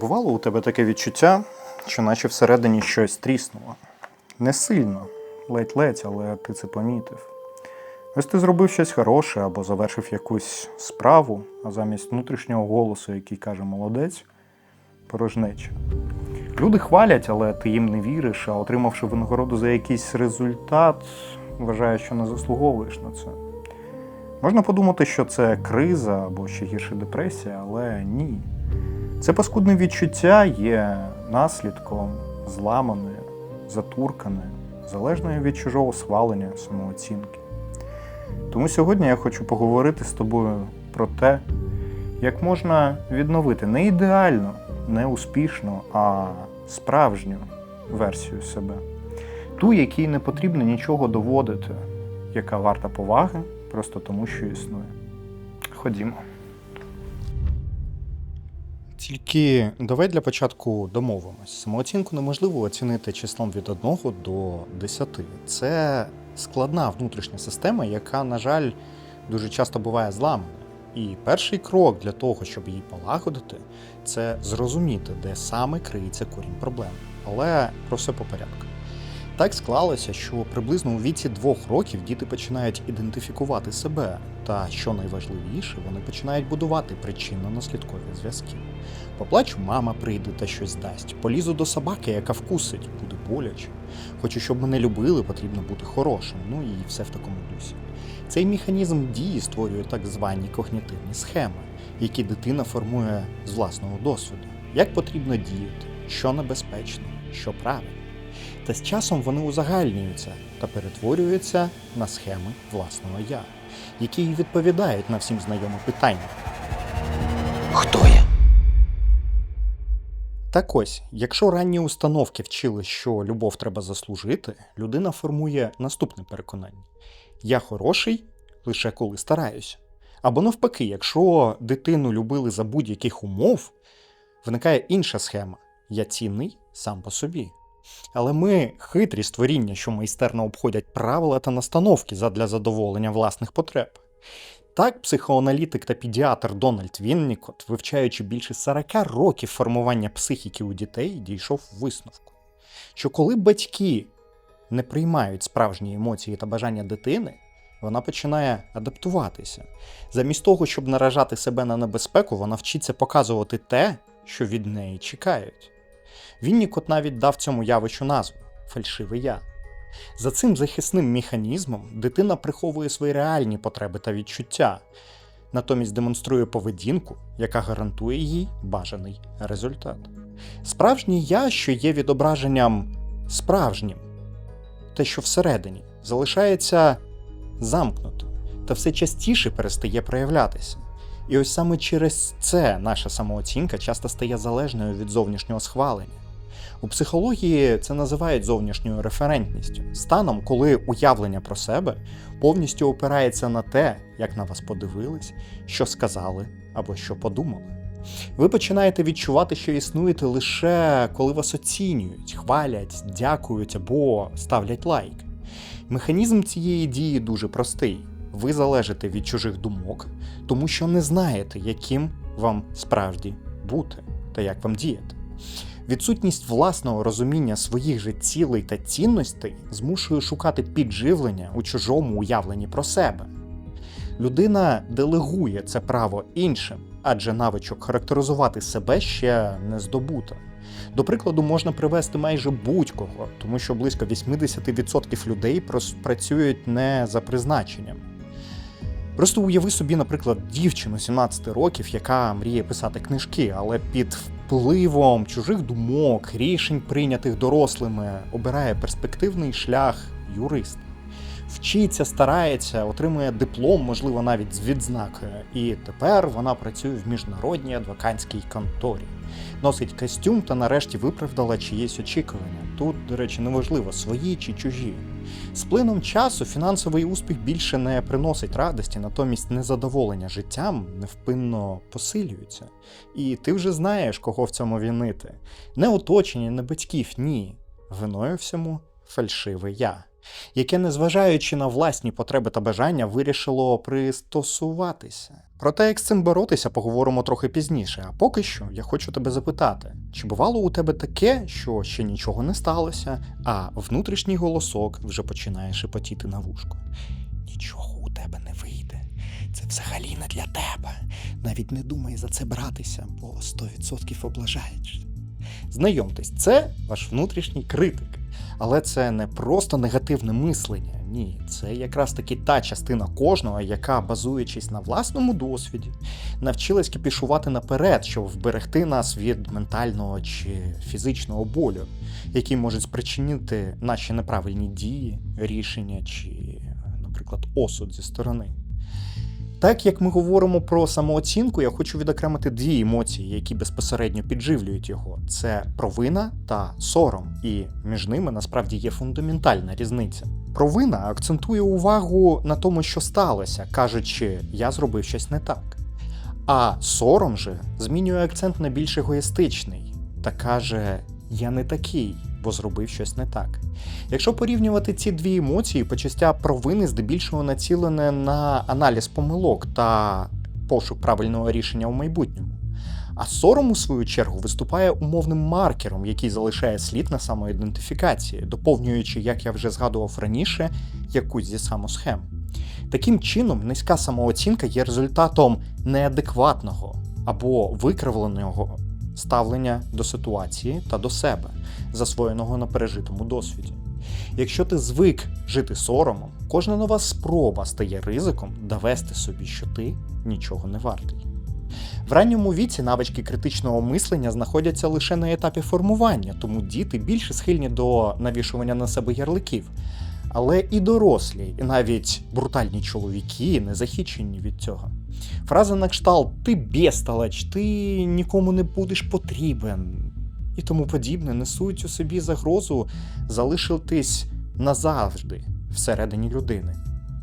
Бувало у тебе таке відчуття, що наче всередині щось тріснуло? Не сильно, ледь-ледь, але ти це помітив. Ось ти зробив щось хороше або завершив якусь справу, а замість внутрішнього голосу, який каже молодець, порожнеча. Люди хвалять, але ти їм не віриш, а отримавши винагороду за якийсь результат, вважаєш, що не заслуговуєш на це. Можна подумати, що це криза або ще гірше депресія, але ні. Це паскудне відчуття є наслідком зламаної, затурканої, залежної від чужого схвалення самооцінки. Тому сьогодні я хочу поговорити з тобою про те, як можна відновити не ідеально, не успішну, а справжню версію себе. Ту, якій не потрібно нічого доводити, яка варта поваги просто тому, що існує. Ходімо. Тільки давай для початку домовимось. Самооцінку неможливо оцінити числом від 1 до 10. Це складна внутрішня система, яка, на жаль, дуже часто буває зламана. І перший крок для того, щоб її полагодити, це зрозуміти, де саме криється корінь проблем. Але про все по порядку. Так склалося, що приблизно у віці двох років діти починають ідентифікувати себе, та що найважливіше, вони починають будувати причинно-наслідкові зв'язки. Поплачу, мама прийде та щось дасть. Полізу до собаки, яка вкусить, буде боляче. Хочу, щоб мене любили, потрібно бути хорошим. Ну і все в такому дусі. Цей механізм дії створює так звані когнітивні схеми, які дитина формує з власного досвіду. Як потрібно діяти, що небезпечно, що правильно. Та з часом вони узагальнюються та перетворюються на схеми власного я, які й відповідають на всім знайоме питання. Хто я? Так ось, якщо ранні установки вчили, що любов треба заслужити, людина формує наступне переконання: я хороший лише коли стараюся. Або навпаки, якщо дитину любили за будь-яких умов, виникає інша схема: я цінний сам по собі. Але ми хитрі створіння, що майстерно обходять правила та настановки задля задоволення власних потреб. Так, психоаналітик та педіатр Дональд Віннікот, вивчаючи більше 40 років формування психіки у дітей, дійшов висновку, що коли батьки не приймають справжні емоції та бажання дитини, вона починає адаптуватися. Замість того, щоб наражати себе на небезпеку, вона вчиться показувати те, що від неї чекають. Віннікот навіть дав цьому явищу назву фальшиве я. За цим захисним механізмом дитина приховує свої реальні потреби та відчуття, натомість демонструє поведінку, яка гарантує їй бажаний результат. Справжнє я, що є відображенням справжнім, те, що всередині, залишається замкнутим та все частіше перестає проявлятися. І ось саме через це наша самооцінка часто стає залежною від зовнішнього схвалення. У психології це називають зовнішньою референтністю, станом, коли уявлення про себе повністю опирається на те, як на вас подивились, що сказали або що подумали. Ви починаєте відчувати, що існуєте лише коли вас оцінюють, хвалять, дякують або ставлять лайк. Механізм цієї дії дуже простий. Ви залежите від чужих думок, тому що не знаєте, яким вам справді бути та як вам діяти. Відсутність власного розуміння своїх же цілей та цінностей змушує шукати підживлення у чужому уявленні про себе. Людина делегує це право іншим, адже навичок характеризувати себе ще не здобуто. До прикладу, можна привести майже будь-кого, тому що близько 80% людей працюють не за призначенням. Просто уяви собі, наприклад, дівчину 17 років, яка мріє писати книжки, але під впливом чужих думок, рішень, прийнятих дорослими, обирає перспективний шлях юрист. Вчиться, старається, отримує диплом, можливо, навіть з відзнакою. І тепер вона працює в міжнародній адвокатській конторі. Носить костюм та нарешті виправдала чиєсь очікування. Тут, до речі, неважливо, свої чи чужі. З плином часу фінансовий успіх більше не приносить радості, натомість незадоволення життям невпинно посилюються. І ти вже знаєш, кого в цьому вінити. Не оточення, не батьків, ні. Виною всьому фальшиве я, яке, незважаючи на власні потреби та бажання, вирішило пристосуватися. Про те, як з цим боротися, поговоримо трохи пізніше. А поки що я хочу тебе запитати: чи бувало у тебе таке, що ще нічого не сталося, а внутрішній голосок вже починає шепотіти на вушко? Нічого у тебе не вийде. Це взагалі не для тебе. Навіть не думай за це братися, бо 100% облажаєш. Знайомтесь, це ваш внутрішній критик. Але це не просто негативне мислення. Ні, це якраз таки та частина кожного, яка, базуючись на власному досвіді, навчилась кіпішувати наперед, щоб вберегти нас від ментального чи фізичного болю, який можуть спричинити наші неправильні дії, рішення чи, наприклад, осуд зі сторони. Так як ми говоримо про самооцінку, я хочу відокремити дві емоції, які безпосередньо підживлюють його: це провина та сором, і між ними насправді є фундаментальна різниця. Провина акцентує увагу на тому, що сталося, кажучи, я зробив щось не так. А сором же змінює акцент на більш егоїстичний та каже: Я не такий, бо зробив щось не так. Якщо порівнювати ці дві емоції, почуття провини здебільшого націлене на аналіз помилок та пошук правильного рішення у майбутньому. А сором, у свою чергу, виступає умовним маркером, який залишає слід на самоідентифікації, доповнюючи, як я вже згадував раніше, якусь зі самосхем. Таким чином, низька самооцінка є результатом неадекватного або викривленого ставлення до ситуації та до себе, засвоєного на пережитому досвіді. Якщо ти звик жити соромом, кожна нова спроба стає ризиком довести собі, що ти нічого не вартий. В ранньому віці навички критичного мислення знаходяться лише на етапі формування, тому діти більше схильні до навішування на себе ярликів. Але і дорослі, і навіть брутальні чоловіки не захищені від цього. Фраза на кшталт ти бестолач, ти нікому не будеш потрібен і тому подібне несуть у собі загрозу залишитись назавжди всередині людини.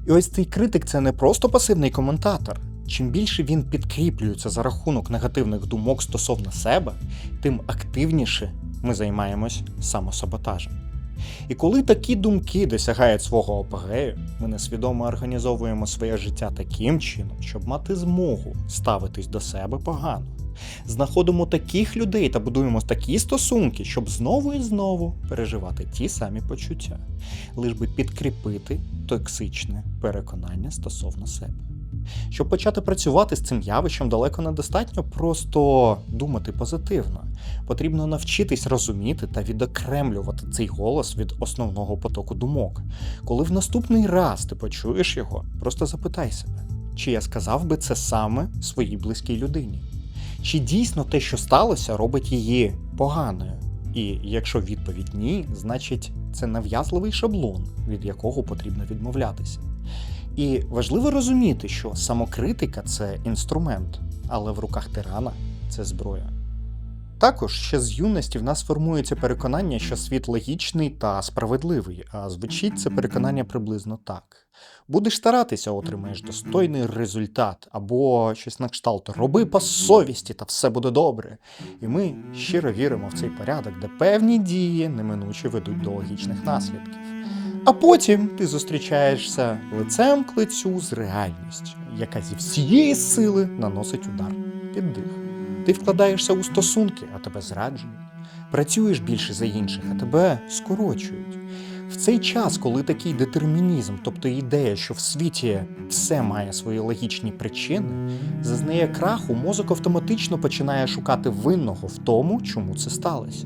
І ось цей критик це не просто пасивний коментатор. Чим більше він підкріплюється за рахунок негативних думок стосовно себе, тим активніше ми займаємось самосаботажем. І коли такі думки досягають свого апогею, ми несвідомо організовуємо своє життя таким чином, щоб мати змогу ставитись до себе погано. Знаходимо таких людей та будуємо такі стосунки, щоб знову і знову переживати ті самі почуття, лиш би підкріпити токсичне переконання стосовно себе. Щоб почати працювати з цим явищем, далеко недостатньо просто думати позитивно. Потрібно навчитись розуміти та відокремлювати цей голос від основного потоку думок. Коли в наступний раз ти почуєш його, просто запитай себе, чи я сказав би це саме своїй близькій людині. Чи дійсно те, що сталося, робить її поганою? І якщо відповідь ні, значить це нав'язливий шаблон, від якого потрібно відмовлятися. І важливо розуміти, що самокритика це інструмент, але в руках тирана це зброя. Також ще з юності в нас формується переконання, що світ логічний та справедливий, а звучить це переконання приблизно так: будеш старатися, отримаєш достойний результат, або щось на кшталт роби по совісті, та все буде добре. І ми щиро віримо в цей порядок, де певні дії неминуче ведуть до логічних наслідків. А потім ти зустрічаєшся лицем к лицю з реальністю, яка зі всієї сили наносить удар під дих. Ти вкладаєшся у стосунки, а тебе зраджують. Працюєш більше за інших, а тебе скорочують. В цей час, коли такий детермінізм, тобто ідея, що в світі все має свої логічні причини, зазнає краху, мозок автоматично починає шукати винного в тому, чому це сталося.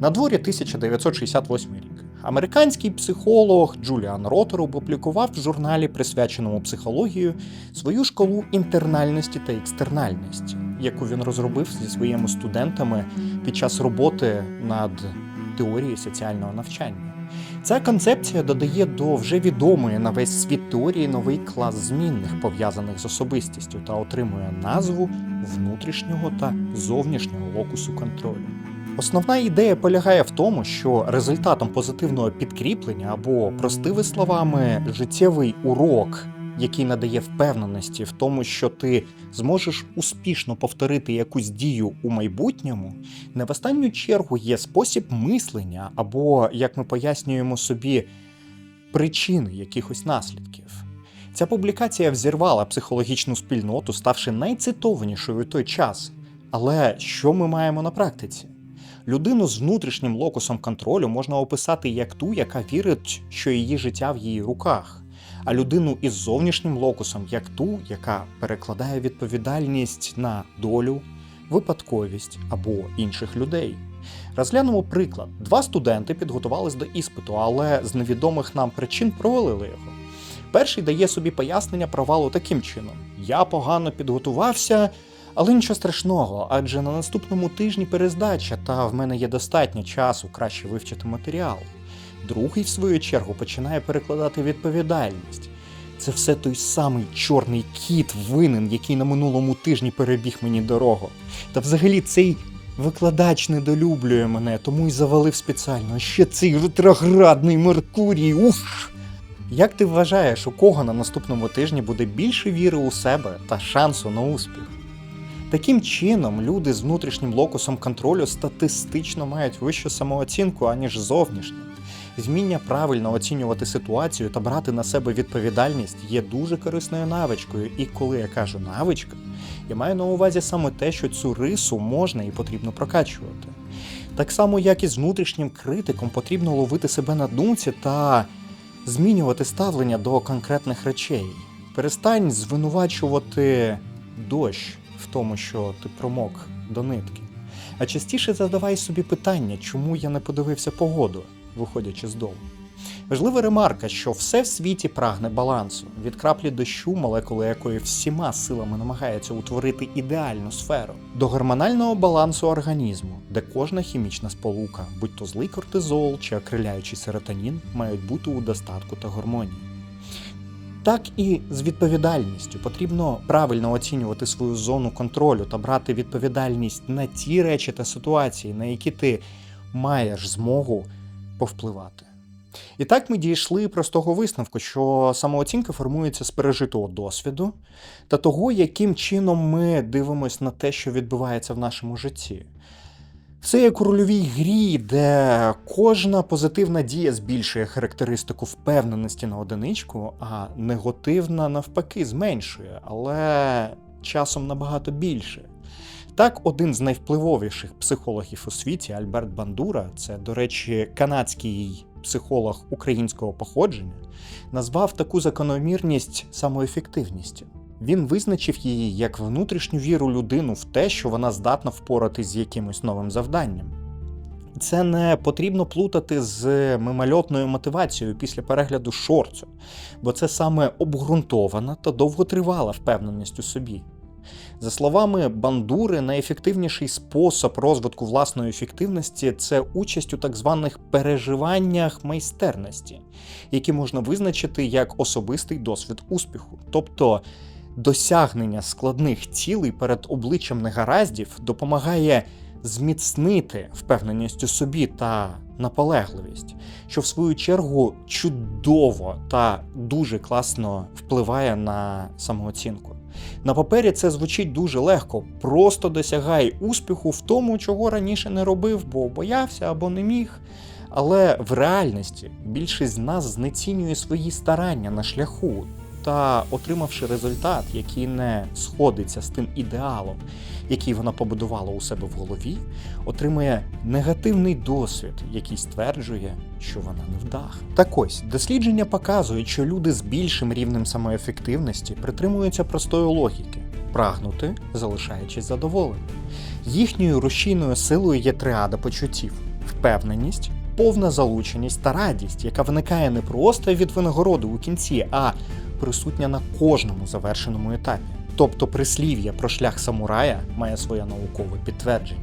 На дворі 1968 рік. Американський психолог Джуліан Ротер опублікував в журналі, присвяченому психологію, свою шкалу інтернальності та екстернальності, яку він розробив зі своїми студентами під час роботи над теорією соціального навчання. Ця концепція додає до вже відомої на весь світ теорії новий клас змінних, пов'язаних з особистістю, та отримує назву внутрішнього та зовнішнього локусу контролю. Основна ідея полягає в тому, що результатом позитивного підкріплення або, простими словами, життєвий урок, який надає впевненості в тому, що ти зможеш успішно повторити якусь дію у майбутньому, не в останню чергу є спосіб мислення, або, як ми пояснюємо собі, причини якихось наслідків. Ця публікація взірвала психологічну спільноту, ставши найцитованішою у той час. Але що ми маємо на практиці? Людину з внутрішнім локусом контролю можна описати як ту, яка вірить, що її життя в її руках, а людину із зовнішнім локусом як ту, яка перекладає відповідальність на долю, випадковість або інших людей. Розглянемо приклад: два студенти підготувались до іспиту, але з невідомих нам причин провалили його. Перший дає собі пояснення провалу таким чином: я погано підготувався, але нічого страшного, адже на наступному тижні перездача, та в мене є достатньо часу краще вивчити матеріал. Другий, в свою чергу, починає перекладати відповідальність. Це все той самий чорний кіт винен, який на минулому тижні перебіг мені дорогу. Та взагалі цей викладач недолюблює мене, тому й завалив спеціально. Ще цей ретроградний Меркурій. Ух! Як ти вважаєш, у кого на наступному тижні буде більше віри у себе та шансу на успіх? Таким чином, люди з внутрішнім локусом контролю статистично мають вищу самооцінку, аніж зовнішню. Вміння правильно оцінювати ситуацію та брати на себе відповідальність є дуже корисною навичкою, і коли я кажу навичка, я маю на увазі саме те, що цю рису можна і потрібно прокачувати. Так само, як і з внутрішнім критиком, потрібно ловити себе на думці та змінювати ставлення до конкретних речей. Перестань звинувачувати дощ в тому, що ти промок до нитки. А частіше задавай собі питання, чому я не подивився погоду, виходячи з дому. Важлива ремарка, що все в світі прагне балансу, від краплі дощу, молекули якої всіма силами намагається утворити ідеальну сферу, до гормонального балансу організму, де кожна хімічна сполука, будь то злий кортизол чи окриляючий серотонін, мають бути у достатку та гармонії. Так і з відповідальністю потрібно правильно оцінювати свою зону контролю та брати відповідальність на ті речі та ситуації, на які ти маєш змогу повпливати. І так ми дійшли простого висновку, що самооцінка формується з пережитого досвіду та того, яким чином ми дивимося на те, що відбувається в нашому житті. Це як у рольовій грі, де кожна позитивна дія збільшує характеристику впевненості на одиничку, а негативна навпаки зменшує, але часом набагато більше. Так, один з найвпливовіших психологів у світі, Альберт Бандура, це, до речі, канадський психолог українського походження, назвав таку закономірність самоефективністю. Він визначив її як внутрішню віру людину в те, що вона здатна впоратись з якимось новим завданням. Це не потрібно плутати з мимольотною мотивацією після перегляду шорцу, бо це саме обґрунтована та довготривала впевненість у собі. За словами Бандури, найефективніший спосіб розвитку власної ефективності це участь у так званих переживаннях майстерності, які можна визначити як особистий досвід успіху. Тобто досягнення складних цілей перед обличчям негараздів допомагає зміцнити впевненість у собі та наполегливість, що в свою чергу чудово та дуже класно впливає на самооцінку. На папері це звучить дуже легко. Просто досягай успіху в тому, чого раніше не робив, бо боявся або не міг. Але в реальності більшість з нас знецінює свої старання на шляху та, отримавши результат, який не сходиться з тим ідеалом, який вона побудувала у себе в голові, отримує негативний досвід, який стверджує, що вона невдаха. Так ось дослідження показують, що люди з більшим рівнем самоефективності притримуються простої логіки прагнути, залишаючись задоволеним. Їхньою рушійною силою є триада почуттів: впевненість, повна залученість та радість, яка виникає не просто від винагороди у кінці, а присутня на кожному завершеному етапі. Тобто прислів'я про шлях самурая має своє наукове підтвердження.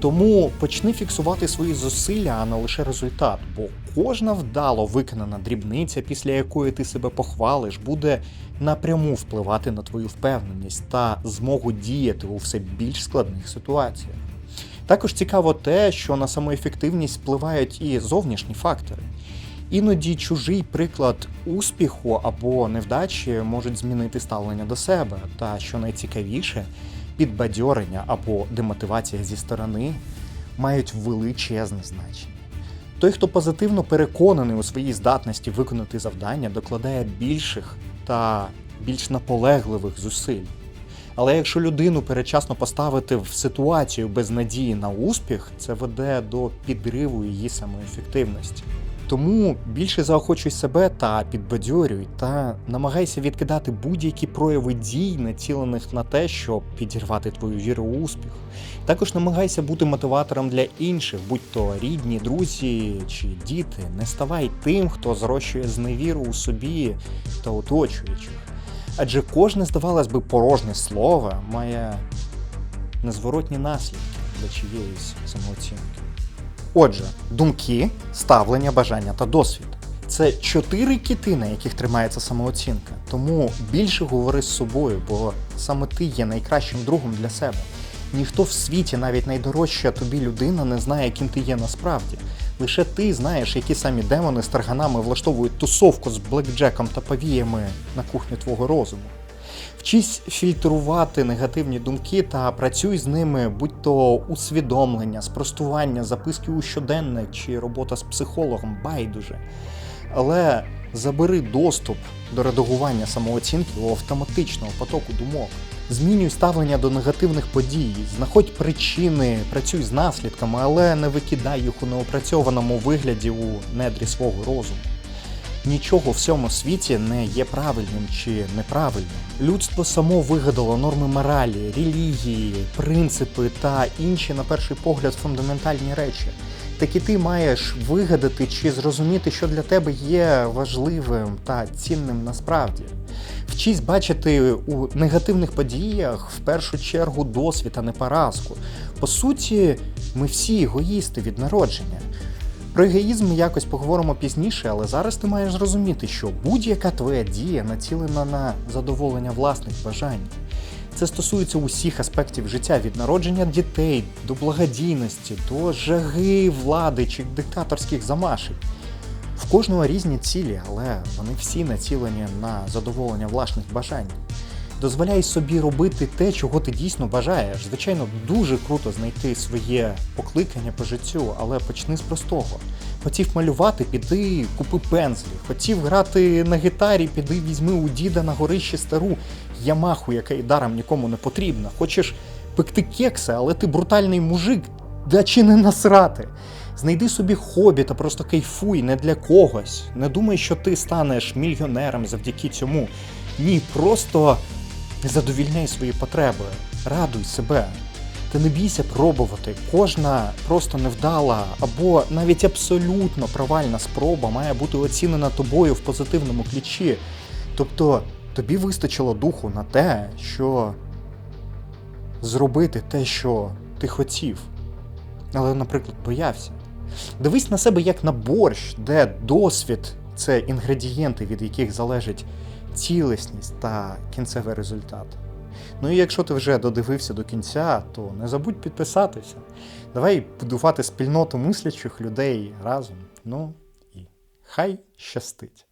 Тому почни фіксувати свої зусилля, а не лише результат, бо кожна вдало виконана дрібниця, після якої ти себе похвалиш, буде напряму впливати на твою впевненість та змогу діяти у все більш складних ситуаціях. Також цікаво те, що на самоефективність впливають і зовнішні фактори. Іноді чужий приклад успіху або невдачі можуть змінити ставлення до себе, та що найцікавіше, підбадьорення або демотивація зі сторони мають величезне значення. Той, хто позитивно переконаний у своїй здатності виконати завдання, докладає більших та більш наполегливих зусиль. Але якщо людину передчасно поставити в ситуацію без надії на успіх, це веде до підриву її самоефективності. Тому більше заохочуй себе та підбадьорюй, та намагайся відкидати будь-які прояви дій, націлених на те, щоб підірвати твою віру у успіх. Також намагайся бути мотиватором для інших, будь то рідні, друзі чи діти. Не ставай тим, хто зрощує зневіру у собі та оточуючих. Адже кожне, здавалось би, порожнє слово має незворотні наслідки для чиєїсь самооцінки. Отже, думки, ставлення, бажання та досвід. Це чотири кіти, на яких тримається самооцінка. Тому більше говори з собою, бо саме ти є найкращим другом для себе. Ніхто в світі, навіть найдорожча тобі людина, не знає, ким ти є насправді. Лише ти знаєш, які самі демони з тарганами влаштовують тусовку з блекджеком та повіями на кухню твого розуму. Вчись фільтрувати негативні думки та працюй з ними, будь то усвідомлення, спростування, записки у щоденник чи робота з психологом, байдуже. Але забери доступ до редагування самооцінки у автоматичного потоку думок. Змінюй ставлення до негативних подій, знаходь причини, працюй з наслідками, але не викидай їх у неопрацьованому вигляді у недрі свого розуму. Нічого в цьому світі не є правильним чи неправильним. Людство само вигадало норми моралі, релігії, принципи та інші, на перший погляд, фундаментальні речі. Так і ти маєш вигадати чи зрозуміти, що для тебе є важливим та цінним насправді. Вчись бачити у негативних подіях в першу чергу досвід, а не поразку. По суті, ми всі егоїсти від народження. Про егоїзм ми якось поговоримо пізніше, але зараз ти маєш зрозуміти, що будь-яка твоя дія націлена на задоволення власних бажань. Це стосується усіх аспектів життя від народження дітей до благодійності, до жаги влади чи диктаторських замашень. В кожного різні цілі, але вони всі націлені на задоволення власних бажань. Дозволяй собі робити те, чого ти дійсно бажаєш. Звичайно, дуже круто знайти своє покликання по життю, але почни з простого. Хотів малювати, піди купи пензлі. Хотів грати на гітарі, піди візьми у діда на горищі стару Ямаху, яка й даром нікому не потрібна. Хочеш пекти кекси, але ти брутальний мужик, да чи не насрати. Знайди собі хобі та просто кайфуй не для когось. Не думай, що ти станеш мільйонером завдяки цьому. Ні, просто задовільняй свої потреби, радуй себе. Та не бійся пробувати. Кожна просто невдала або навіть абсолютно провальна спроба має бути оцінена тобою в позитивному ключі. Тобто тобі вистачило духу на те, що зробити те, що ти хотів. Але, наприклад, боявся. Дивись на себе як на борщ, де досвід це інгредієнти, від яких залежить цілісність та кінцевий результат. Ну і якщо ти вже додивився до кінця, то не забудь підписатися. Давай будувати спільноту мислячих людей разом. Ну і хай щастить!